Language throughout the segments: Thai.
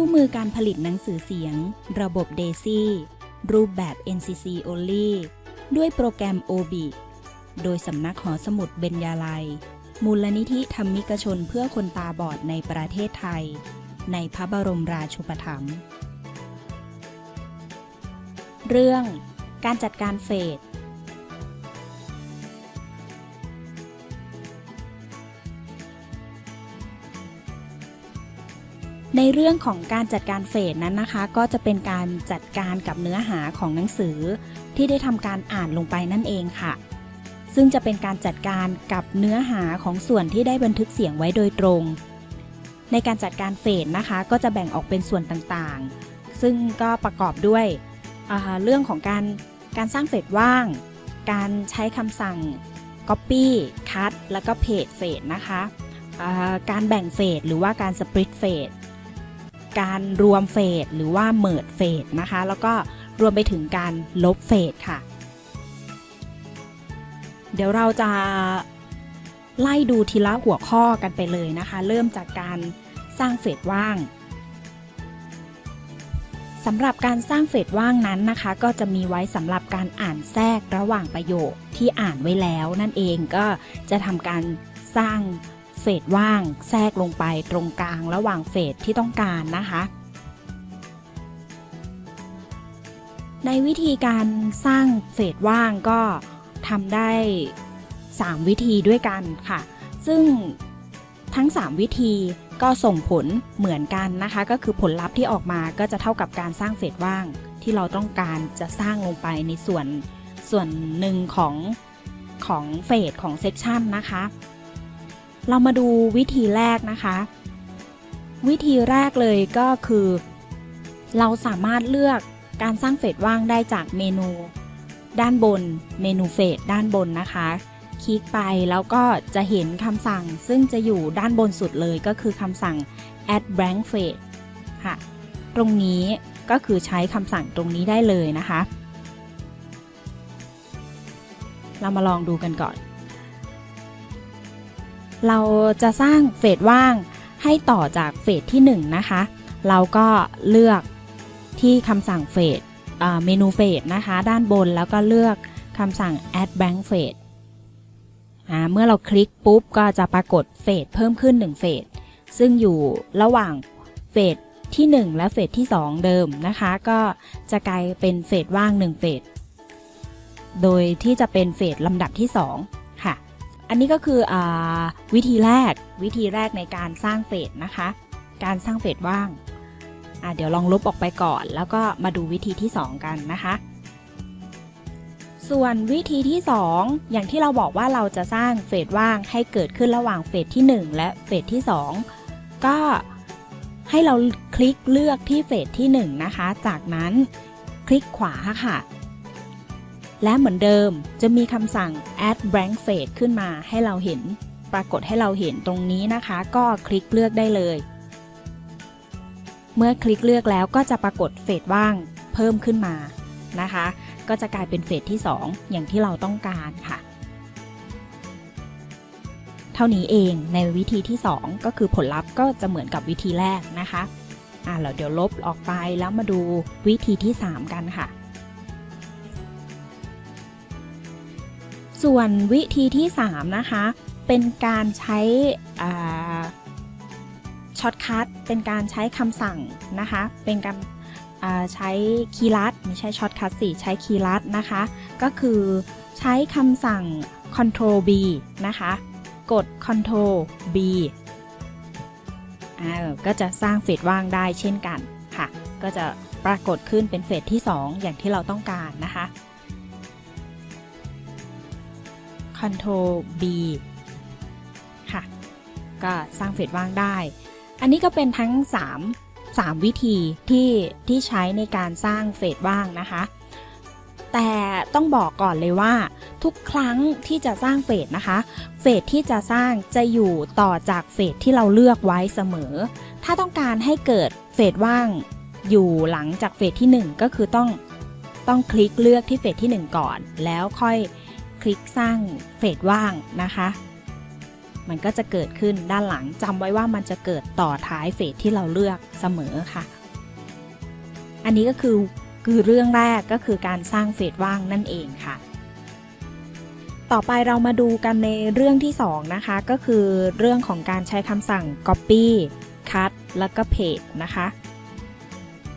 คู่มือการผลิตหนังสือเสียง ระบบ DAISY รูปแบบ NCC Only ด้วยโปรแกรม OBI โดยสำนักหอสมุดเบญญาลัย มูลนิธิธรรมิกชนเพื่อคนตาบอดในประเทศไทย ในพระบรมราชูปถัมภ์เรื่อง การจัดการเฟด ในเรื่องของการจัดการเฟดนั้นนะคะ ก็จะเป็นการจัดการกับเนื้อหาของหนังสือ ที่ได้ทำการอ่านลงไปนั่นเองค่ะ ซึ่งจะเป็นการจัดการกับเนื้อหาของส่วนที่ได้บันทึกเสียงไว้โดยตรง ในการจัดการเฟดนะคะ ก็จะแบ่งออกเป็นส่วนต่างๆ ซึ่งก็ประกอบด้วยเรื่องของการการสร้างเฟดว่าง การใช้คำสั่ง Copy Cut แล้วก็ Paste เฟดนะคะ การแบ่งเฟดหรือว่าการ Split เฟด การรวมเฟสหรือว่าเมิดเฟสนะคะ แล้วก็รวมไปถึงการลบเฟสค่ะ เดี๋ยวเราจะไล่ดูทีละหัวข้อกันไปเลยนะคะ เริ่มจากการสร้างเฟสว่างสำหรับการสร้างเฟสว่างนั้นนะคะ ก็จะมีไว้สำหรับการอ่านแทรกระหว่างประโยคที่อ่านไว้แล้ว นั่นเองก็จะทำการสร้าง สว่างแทรกลงไปตรงกลางระหว่างเฟสที่ต้องการนะคะ ในวิธีการสร้างเฟสว่างก็ทำได้ 3 วิธีด้วยกันค่ะ ซึ่งทั้ง 3 วิธีก็ส่งผลเหมือนกันนะคะ ก็คือผลลัพธ์ที่ออกมาก็จะเท่ากับการสร้างเฟสว่างที่เราต้องการจะสร้างลงไปในส่วนส่วนหนึ่งของของเฟสของเซกชันนะคะ เรามาดูวิธีแรกนะคะ วิธีแรกเลยก็คือ เราสามารถเลือกการสร้างเฟสว่างได้จากเมนู ด้านบน เมนูเฟสด้านบนนะคะ คลิกไปแล้วก็จะเห็นคำสั่ง ซึ่งจะอยู่ด้านบนสุดเลยก็คือคำสั่ง add blank face ค่ะ ตรงนี้ก็คือใช้คำสั่งตรงนี้ได้เลยนะคะ เรามาลองดูกันก่อน เราจะสร้างเฟสว่างให้ต่อจากเฟสที่1นะคะ เราก็เลือกที่คำสั่งเฟสเมนูเฟสนะคะ ด้านบนแล้วก็เลือกคำสั่ง add blank face เมื่อเราคลิกปุ๊บก็จะปรากฏเฟสเพิ่มขึ้น 1 เฟส ซึ่งอยู่ระหว่างเฟสที่ 1 และเฟสที่ 2 เดิมนะคะ ก็จะกลายเป็นเฟสว่าง 1 เฟส โดยที่จะเป็นเฟสลำดับที่ 2 อันนี้ก็คืออวิธีแรกวิธีแรกในการสร้างเฟสนะคะ การสร้างเฟสว่างเดี๋ยวลองลบออกไปก่อน แล้วก็มาดูวิธีที่ 2 กันนะคะ ส่วนวิธีที่ 2 อย่างที่เราบอกว่าเราจะสร้างเฟสว่างให้เกิดขึ้นระหว่างเฟสที่ 1 และเฟสที่ 2 ก็ให้เราคลิกเลือกที่เฟสที่ 1 นะคะ จากนั้นคลิกขวาค่ะ และเหมือนเดิมจะมีคำสั่ง add blank face ขึ้นมาให้เราเห็น ปรากฏให้เราเห็นตรงนี้นะคะ ก็คลิกเลือกได้เลย เมื่อคลิกเลือกแล้วก็จะปรากฏเฟสว่างเพิ่มขึ้นมานะคะ ก็จะกลายเป็นเฟสที่ 2 อย่างที่เราต้องการค่ะ เท่านี้เองในวิธีที่ 2 ก็คือผลลัพธ์ก็จะเหมือนกับวิธีแรกนะคะอ่าเราเดี๋ยวลบออกไปแล้วมาดูวิธีที่ 3 กันค่ะ ส่วนวิธีที่ 3 นะคะ เป็นการใช้ช็อตคัทเป็นการใช้คำสั่งนะคะ เป็นการใช้คีย์ลัดไม่ใช่ช็อตคัทสิใช้คีย์ลัดนะคะ ก็คือใช้คำสั่ง Ctrl B นะคะ กด Ctrl B อ่าก็จะสร้างเฟสว่างได้เช่นกันค่ะ ก็จะปรากฏขึ้นเป็นเฟสที่ 2 อย่างที่เราต้องการนะคะ Ctrl B ค่ะ ก็สร้างเฟสว่างได้ อันนี้ก็เป็นทั้ง 3 3 วิธีที่ที่ใช้ในการสร้างเฟสว่างนะคะ แต่ต้องบอกก่อนเลยว่า ทุกครั้งที่จะสร้างเฟสนะคะ เฟสที่จะสร้างจะอยู่ต่อจากเฟสที่เราเลือกไว้เสมอ ถ้าต้องการให้เกิดเฟสว่างอยู่หลังจากเฟสที่ 1 ก็คือต้องต้องคลิกเลือกที่เฟสที่ 1 ก่อน แล้วค่อย ลิกสร้างเฟสว่างนะคะ มันก็จะเกิดขึ้นด้านหลังจำไว้ว่ามันจะเกิดต่อท้ายเฟสที่เราเลือกเสมอค่ะ อันนี้ก็คือคือเรื่องแรกก็คือการสร้างเฟสว่างนั่นเองค่ะ ต่อไปเรามาดูกันในเรื่องที่ 2 นะคะ ก็คือเรื่องของการใช้คำสั่ง copy cut แล้วก็ paste นะคะ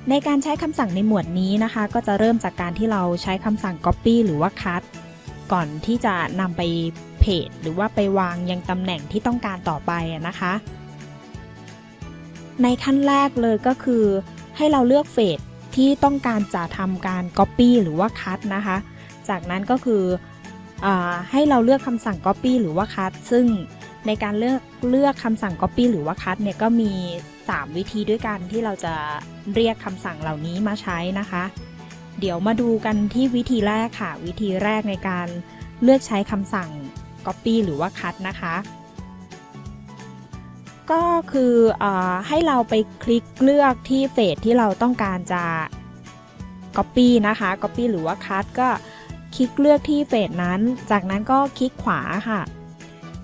ในการใช้คำสั่งในหมวดนี้นะคะ ก็จะเริ่มจากการที่เราใช้คำสั่ง copy หรือว่า cut ก่อนที่จะนำไป paste หรือว่าไปวางยังตำแหน่งที่ต้องการต่อไปนะคะ ในขั้นแรกเลยก็คือ ให้เราเลือกเฟสที่ต้องการจะทำการ copy หรือว่า cut นะคะ จากนั้นก็คืออให้เราเลือกคำสั่ง copy หรือว่า cut ซึ่งในการเลือกเลือกคำสั่ง copy หรือว่า cut เนี่ยก็มี 3 วิธีด้วยกันที่เราจะเรียกคำสั่งเหล่านี้มาใช้นะคะ เดี๋ยวมาดูกันที่วิธีแรกค่ะ วิธีแรกในการเลือกใช้คำสั่ง copy หรือว่า cut นะคะ ก็คืออให้เราไปคลิกเลือกที่เฟสที่เราต้องการจะ copy นะคะ copy หรือว่า cut ก็คลิกเลือกที่เฟสนั้น จากนั้นก็คลิกขวาค่ะ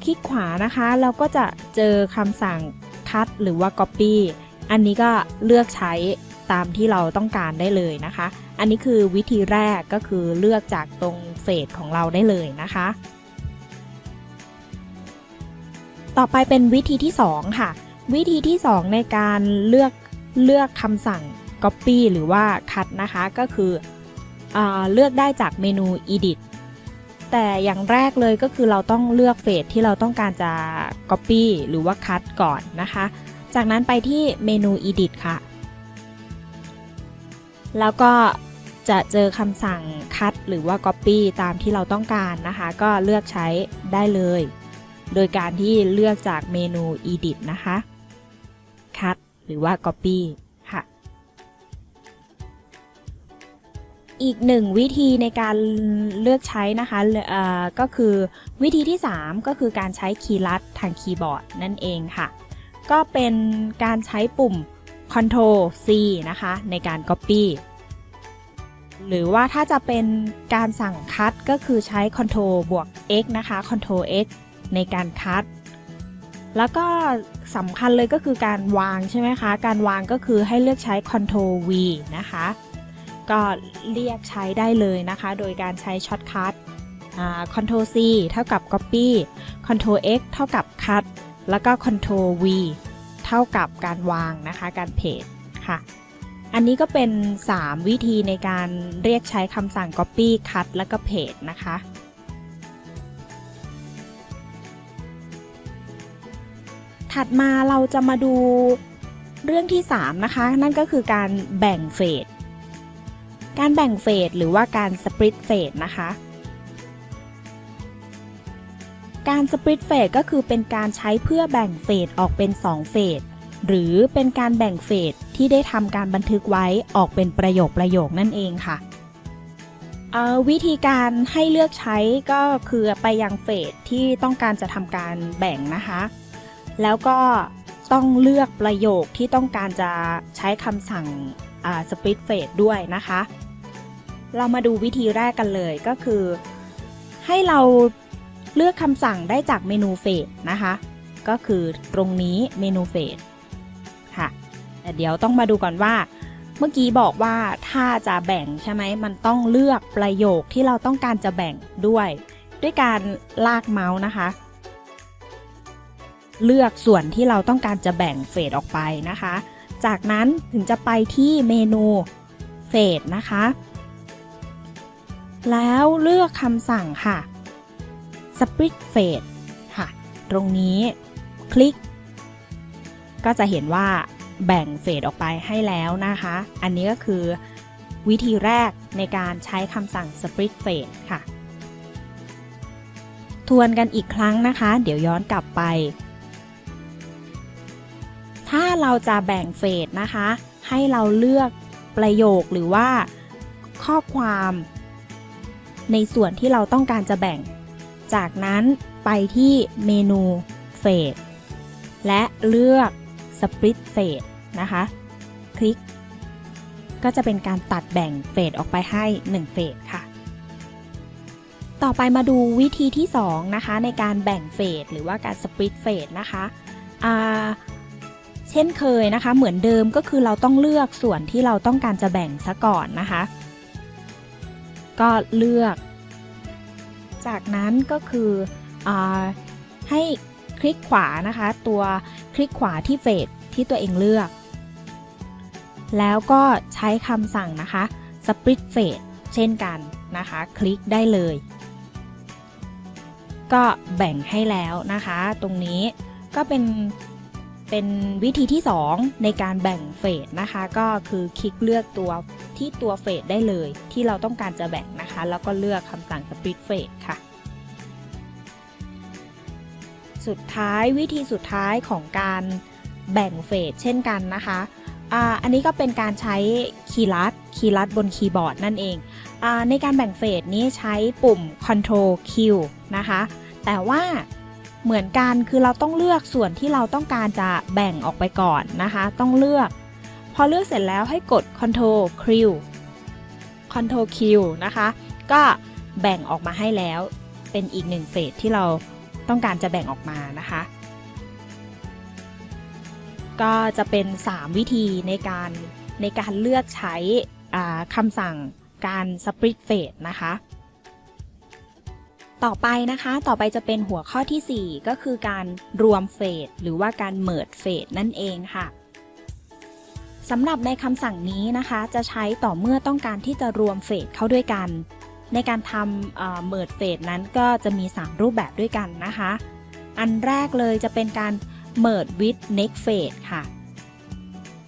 คลิกขวานะคะ เราก็จะเจอคำสั่ง cut หรือว่า copy อันนี้ก็เลือกใช้ตามที่เราต้องการได้เลยนะคะ อันนี้คือวิธีแรกก็คือเลือกจากตรงเฟสของเราได้เลยนะคะ ต่อไปเป็นวิธีที่ 2 ค่ะ วิธีที่ 2 ในการเลือกเลือกคำสั่ง copy หรือว่า cut นะคะก็คืออเลือกได้จากเมนู edit แต่อย่างแรกเลยก็คือเราต้องเลือกเฟสที่เราต้องการจะ copy หรือว่า cut ก่อนนะคะ จากนั้นไปที่เมนู edit ค่ะ แล้วก็ จะเจอคำสั่ง cut หรือว่า copy ตามที่เราต้องการนะคะ ก็เลือกใช้ได้เลย โดยการที่เลือกจากเมนู edit นะคะ cut หรือว่า copy ค่ะ อีกหนึ่งวิธีในการเลือกใช้นะคะก็คือวิธีที่ 3 ก็คือการใช้คีย์ลัดทางคีย์บอร์ดนั่นเองค่ะ ก็เป็นการใช้ปุ่ม Ctrl C นะคะ ในการ Copy หรือว่าถ้าจะเป็นการสั่งคัดก็คือใช้ Ctrl บวก X นะคะ Ctrl X ในการคัด แล้วก็สำคัญเลยก็คือการวางใช่ไหมคะ การวางก็คือให้เลือกใช้ Ctrl V นะคะ ก็เรียกใช้ได้เลยนะคะ โดยการใช้ช็อตคัท Ctrl C เท่ากับ Copy Ctrl X เท่ากับ Cut แล้วก็ Ctrl V เท่ากับการวางนะคะ การเพจค่ะ อันนี้ก็เป็น 3 วิธีในการเรียกใช้คำสั่ง Copy Cut แล้วก็ Paste นะคะ ถัดมาเราจะมาดูเรื่องที่ 3 นะคะ นั่นก็คือการแบ่งเฟส การแบ่งเฟสหรือว่าการสปริตเฟสนะคะ การสปริตเฟสก็คือเป็นการใช้เพื่อแบ่งเฟสออกเป็น 2 เฟสหรือเป็นการแบ่งเฟส ที่ได้ทำการบันทึกไว้ออกเป็นประโยคประโยคนั่นเองค่ะวิธีการให้เลือกใช้ก็คือไปยังเฟสที่ต้องการจะทำการแบ่งนะคะ แล้วก็ต้องเลือกประโยคที่ต้องการจะใช้คำสั่งสปริตเฟสด้วยนะคะ เรามาดูวิธีแรกกันเลยก็คือ ให้เราเลือกคำสั่งได้จากเมนูเฟสนะคะ ก็คือตรงนี้เมนูเฟส แต่เดี๋ยวต้องมาดูก่อนว่า เมื่อกี้บอกว่าถ้าจะแบ่งใช่ไหมมันต้องเลือกประโยคที่เราต้องการจะแบ่งด้วย ด้วยการลากเมาส์นะคะ เลือกส่วนที่เราต้องการจะแบ่งเฟสออกไปนะคะ จากนั้นถึงจะไปที่เมนูเฟสนะคะ แล้วเลือกคำสั่งค่ะ split fade ค่ะ ตรงนี้คลิก ก็จะเห็นว่า แบ่งเฟดออกไปให้แล้วนะคะ อันนี้ก็คือวิธีแรกในการใช้คำสั่ง split fade ค่ะ ทวนกันอีกครั้งนะคะ เดี๋ยวย้อนกลับไป ถ้าเราจะแบ่งเฟสนะคะ ให้เราเลือกประโยคหรือว่าข้อความในส่วนที่เราต้องการจะแบ่ง จากนั้นไปที่เมนูเฟสและเลือก Split Fade นะคะ คลิก ก็จะเป็นการตัดแบ่งเฟสออกไปให้1เฟสค่ะ ต่อไปมาดูวิธีที่2นะคะในการแบ่งเฟสหรือว่าการสปริตเฟสนะคะเช่นเคยนะคะ เหมือนเดิมก็คือเราต้องเลือกส่วนที่เราต้องการจะแบ่งซะก่อนนะคะ ก็เลือก จากนั้นก็คืออให้ คลิกขวานะคะ ตัวคลิกขวาที่เฟสที่ตัวเองเลือก แล้วก็ใช้คำสั่งนะคะ split fade เช่นกันนะคะ คลิกได้เลย ก็แบ่งให้แล้วนะคะ ตรงนี้ก็เป็นเป็นวิธีที่ 2 ในการแบ่งเฟสนะคะ ก็คือคลิกเลือกตัวที่ตัวเฟสได้เลย ที่เราต้องการจะแบ่งนะคะ แล้วก็เลือกคำสั่ง split fade ค่ะ สุดท้ายวิธีสุดท้ายของการแบ่งเฟสเช่นกันนะคะอันนี้ก็เป็นการใช้คีย์ลัด คีย์ลัดบนคีย์บอร์ดนั่นเองอในการแบ่งเฟสนี้ใช้ปุ่ม Ctrl Q นะคะ แต่ว่าเหมือนกันคือเราต้องเลือกส่วนที่เราต้องการจะแบ่งออกไปก่อนนะคะ ต้องเลือก พอเลือกเสร็จแล้วให้กด Ctrl Q Ctrl Q นะคะ ก็แบ่งออกมาให้แล้ว เป็นอีกหนึ่งเฟสที่เรา ต้องการจะแบ่งออกมานะคะ ก็จะเป็น 3 วิธีในการในการเลือกใช้คำสั่งการ split fade นะคะ ต่อไปนะคะ ต่อไปจะเป็นหัวข้อทีสี่4 ก็คือการรวมเฟสหรือว่าการเมิดเฟสนั่นเองค่ะสำหรับในคำสั่งนี้นะคะ จะใช้ต่อเมื่อต้องการที่จะรวมเฟสเข้าด้วยกัน ในการทำเมิร์ดเฟสนั้นก็จะมี 3 รูปแบบด้วยกันนะคะ อันแรกเลยจะเป็นการ merge with next phase ค่ะ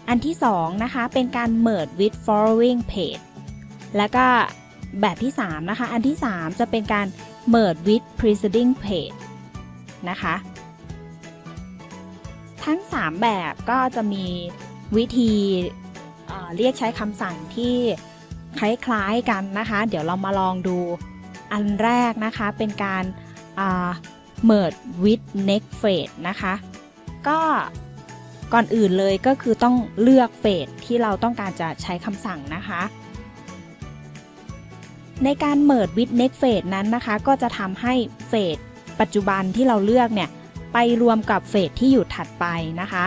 อันที่ 2 นะคะ เป็นการ merge with following page แล้วก็แบบที่ 3 นะคะ อันที่ 3 จะเป็นการ merge with preceding page นะคะ ทั้ง 3 แบบก็จะมีวิธีเเรียกใช้คำสั่งที่ คล้ายๆกันนะคะ เดี๋ยวเรามาลองดูอันแรกนะคะเป็นการ merge with next phase นะคะ ก็ก่อนอื่นเลยก็คือต้องเลือกเฟสที่เราต้องการจะใช้คำสั่งนะคะ ในการ merge with next phase นั้นนะคะ ก็จะทำให้เฟสปัจจุบันที่เราเลือกเนี่ยไปรวมกับเฟสที่อยู่ถัดไปนะคะ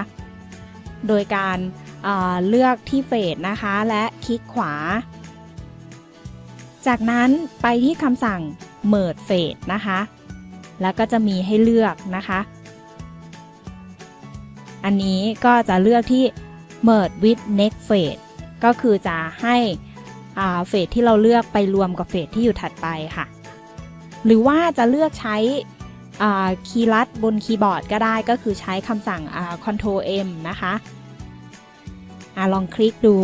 โดยการเเลือกที่เฟสนะคะและคลิกขวา จากนั้นไปที่คำสั่ง merge phase นะคะ แล้วก็จะมีให้เลือกนะคะ อันนี้ก็จะเลือกที่ merge with next phase ก็คือจะให้เฟสที่เราเลือกไปรวมกับเฟสที่อยู่ถัดไปค่ะ หรือว่าจะเลือกใช้คีย์ลัดบนคีย์บอร์ดก็ได้ก็คือใช้คำสั่ง Ctrl M นะคะอลองคลิกดู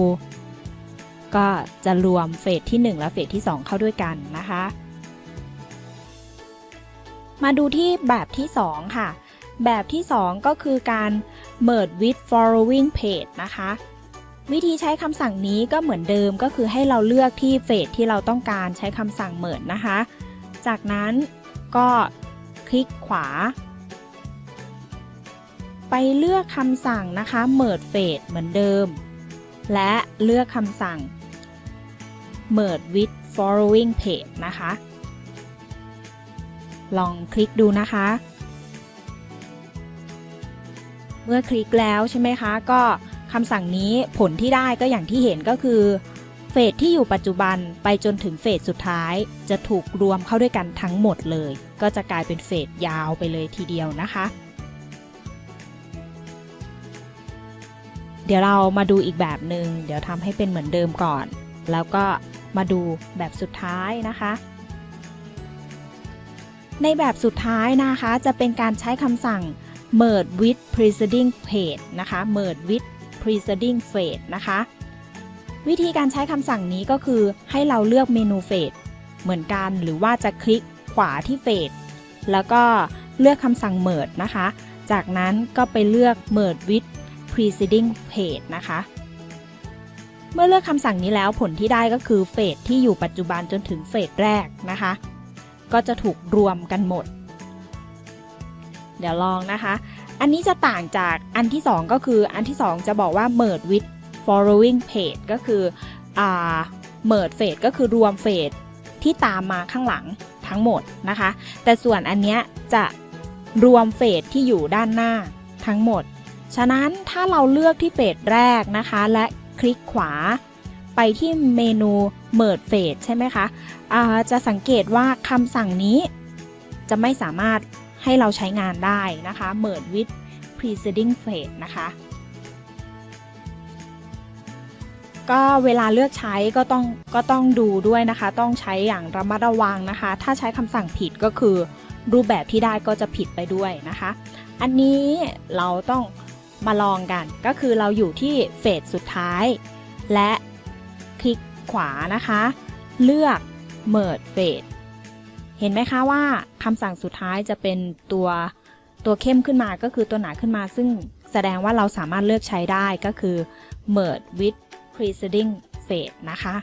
ก็จะรวมเฟสที่ 1 และเฟสที่ 2 เข้าด้วยกันนะคะ มาดูที่แบบที่ 2 ค่ะ แบบที่ 2 ก็คือการ merge with following page นะคะ วิธีใช้คำสั่งนี้ก็เหมือนเดิมก็คือให้เราเลือกที่เฟสที่เราต้องการใช้คำสั่ง merge นะคะ จากนั้นก็คลิกขวา ไปเลือกคำสั่งนะคะ merge phase เหมือนเดิมและเลือกคำสั่ง merge with following page นะคะ ลองคลิกดูนะคะ เมื่อคลิกแล้วใช่ไหมคะ ก็คำสั่งนี้ผลที่ได้ก็อย่างที่เห็นก็คือ เฟสที่อยู่ปัจจุบันไปจนถึงเฟสสุดท้าย จะถูกรวมเข้าด้วยกันทั้งหมดเลย ก็จะกลายเป็นเฟสยาวไปเลยทีเดียวนะคะเดี๋ยวเรามาดูอีกแบบหนึง่งเดี๋ยวทำให้เป็นเหมือนเดิมก่อน แล้วก็ มาดูแบบสุดท้ายนะคะ ในแบบสุดท้ายนะคะจะเป็นการใช้คำสั่ง merge with preceding page นะคะ merge with preceding phase นะคะ วิธีการใช้คำสั่งนี้ก็คือให้เราเลือกเมนูเฟสเหมือนกันหรือว่าจะคลิกขวาที่เฟสแล้วก็เลือกคำสั่ง merge นะคะ จากนั้นก็ไปเลือก merge with preceding page นะคะ เมื่อเลือกคำสั่งนี้แล้วผลที่ได้ก็คือเฟสที่อยู่ปัจจุบันจนถึงเฟสแรกนะคะ ก็จะถูกรวมกันหมด เดี๋ยวลองนะคะ อันนี้จะต่างจากอันที่ 2 ก็คืออันที่ 2 จะบอกว่า merge with following page ก็คืออ merge phase ก็คือรวมเฟสที่ตามมาข้างหลังทั้งหมดนะคะ แต่ส่วนอันเนี้ยจะรวมเฟสที่อยู่ด้านหน้าทั้งหมด ฉะนั้นถ้าเราเลือกที่เฟสแรกนะคะ และ คลิกขวา ไปที่เมนู Merge Phase ใช่ไหมคะะจะสังเกตว่าคำสั่งนี้จะไม่สามารถให้เราใช้งานได้นะคะ Merge with preceding phase นะคะก็เวลาเลือกใช้ก็ต้องก็ต้องดูด้วยนะคะ ต้องใช้อย่างระมัดระวังนะคะ ถ้าใช้คำสั่งผิดก็คือ รูปแบบที่ได้ก็จะผิดไปด้วยนะคะ อันนี้เราต้อง มาลองกัน ก็คือเราอยู่ที่เฟสสุดท้าย และคลิกขวานะคะ เลือก Merge Phase เห็นไหมคะว่าคำสั่งสุดท้ายจะเป็นตัวตัวเข้มขึ้นมาก็คือตัวหนาขึ้นมา ซึ่งแสดงว่าเราสามารถเลือกใช้ได้ก็คือ Merge with preceding phase นะคะ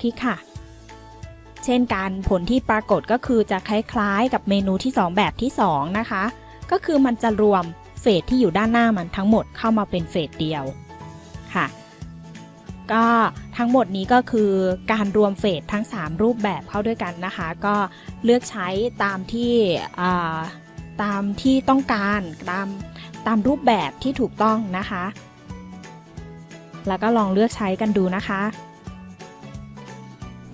คลิกค่ะ เช่นการผลที่ปรากฏก็คือจะคล้ายๆ กับเมนูที่ 2 แบบที่ 2 นะคะ ก็คือมันจะรวม เฟสที่อยู่ด้านหน้ามันทั้งหมดเข้ามาเป็นเฟสเดียวค่ะ ก็ทั้งหมดนี้ก็คือการรวมเฟสทั้ง 3 รูปแบบเข้าด้วยกันนะคะ ก็เลือกใช้ตามที่ตามที่ต้องการตามตามรูปแบบที่ถูกต้องนะคะ แล้วก็ลองเลือกใช้กันดูนะคะ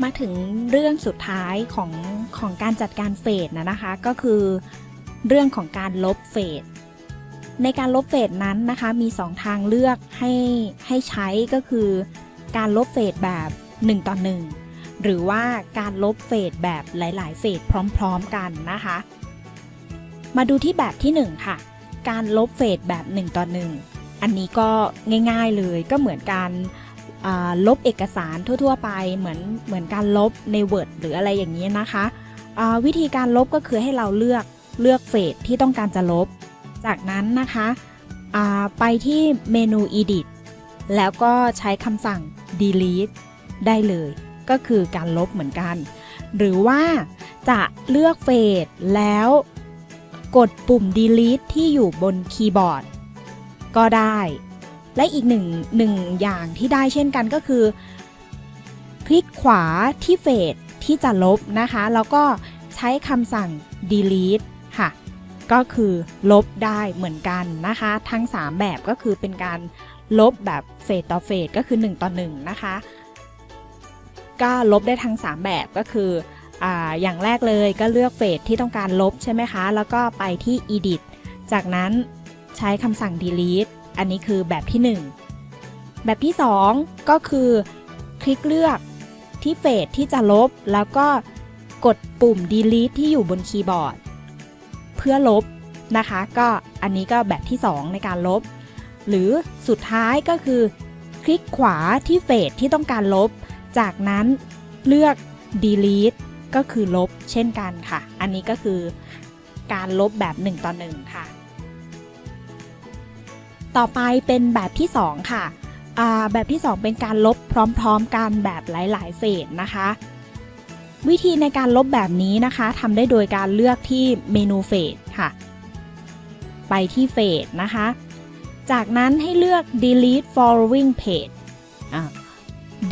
มาถึงเรื่องสุดท้ายของของการจัดการเฟสนะนะคะ ก็คือเรื่องของการลบเฟส ในการลบเฟสนั้นนะคะมี 2 ทางเลือกให้ให้ใช้ก็คือการลบเฟสแบบ 1 ต่อ 1 หรือว่าการลบเฟสแบบหลาย ๆ เฟสพร้อม ๆ กันนะคะ มาดูที่แบบที่ 1 ค่ะ การลบเฟสแบบ 1 ต่อ 1 อันนี้ก็ง่ายๆเลยก็เหมือนการลบเอกสารทั่ว ๆ ไปเหมือนเหมือนการลบใน Word หรืออะไรอย่างนี้นะคะ วิธีการลบก็คือให้เราเลือกเลือกเฟสที่ต้องการจะลบ จากนั้นนะคะไปที่เมนู Edit แล้วก็ใช้คำสั่ง delete ได้เลย ก็คือการลบเหมือนกัน หรือว่าจะเลือกเฟสแล้วกดปุ่ม delete ที่อยู่บนคีย์บอร์ด ก็ได้ และอีกหนึ่งหนึ่งอย่างที่ได้เช่นกันก็คือ คลิกขวาที่เฟสที่จะลบนะคะ แล้วก็ใช้คำสั่ง delete ค่ะ ก็คือลบได้เหมือนกันนะคะ ทั้ง 3 แบบก็คือเป็นการลบแบบเฟสต่อเฟสก็คือ 1 ต่อ 1 นะคะ ก็ลบได้ทั้ง 3 แบบก็คือออย่างแรกเลยก็เลือกเฟสที่ต้องการลบใช่ไหมคะ แล้วก็ไปที่ edit จากนั้นใช้คำสั่ง delete อันนี้คือแบบที่ 1 แบบที่ 2 ก็คือคลิกเลือกที่เฟสที่จะลบ แล้วก็กดปุ่ม delete ที่อยู่บนคีย์บอร์ด เพื่อลบนะคะ ก็อันนี้ก็แบบที่ 2 ในการลบ หรือสุดท้ายก็คือ คลิกขวาที่เฟสที่ต้องการลบ จากนั้นเลือก delete ก็คือลบเช่นกันค่ะ อันนี้ก็คือการลบแบบ1ต่อ1ค่ะ ต่อไปเป็นแบบที่ 2 ค่ะแบบที่ 2 เป็นการลบพร้อม ๆ กันแบบหลาย ๆเฟสนะคะ วิธีในการลบแบบนี้นะคะทำได้โดยการเลือกที่เมนูเฟสค่ะ ไปที่เฟสนะคะ จากนั้นให้เลือก delete following page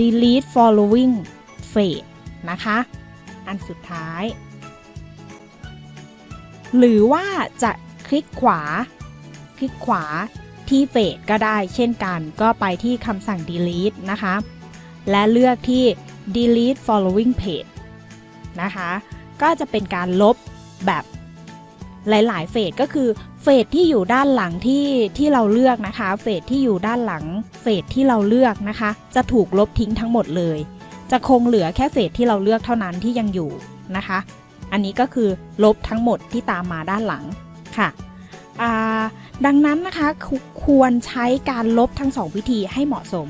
delete following phase นะคะ อันสุดท้าย หรือว่าจะคลิกขวา คลิกขวาที่เฟสก็ได้เช่นกัน ก็ไปที่คำสั่ง delete นะคะ และเลือกที่ delete following page นะคะ ก็จะเป็นการลบแบบหลาย ๆ เฟสก็คือเฟสที่อยู่ด้านหลังที่ที่เราเลือกนะคะ เฟสที่อยู่ด้านหลังเฟสที่เราเลือกนะคะ จะถูกลบทิ้งทั้งหมดเลย จะคงเหลือแค่เฟสที่เราเลือกเท่านั้นที่ยังอยู่นะคะ อันนี้ก็คือลบทั้งหมดที่ตามมาด้านหลังค่ะดังนั้นนะคะควรใช้การลบทั้งสองวิธีให้เหมาะสม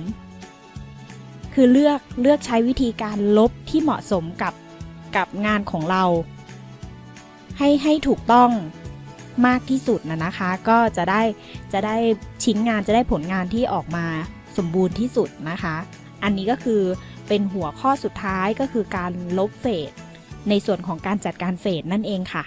คือเลือกเลือกใช้วิธีการลบที่เหมาะสมกับ กับงานของเรา ให้ให้ถูกต้องมากที่สุดนะนะคะ ก็จะได้จะได้ชิ้นงานจะได้ผลงานที่ออกมาสมบูรณ์ที่สุดนะคะ อันนี้ก็คือเป็นหัวข้อสุดท้ายก็คือการลบเฟสในส่วนของการจัดการเฟสนั่นเองค่ะ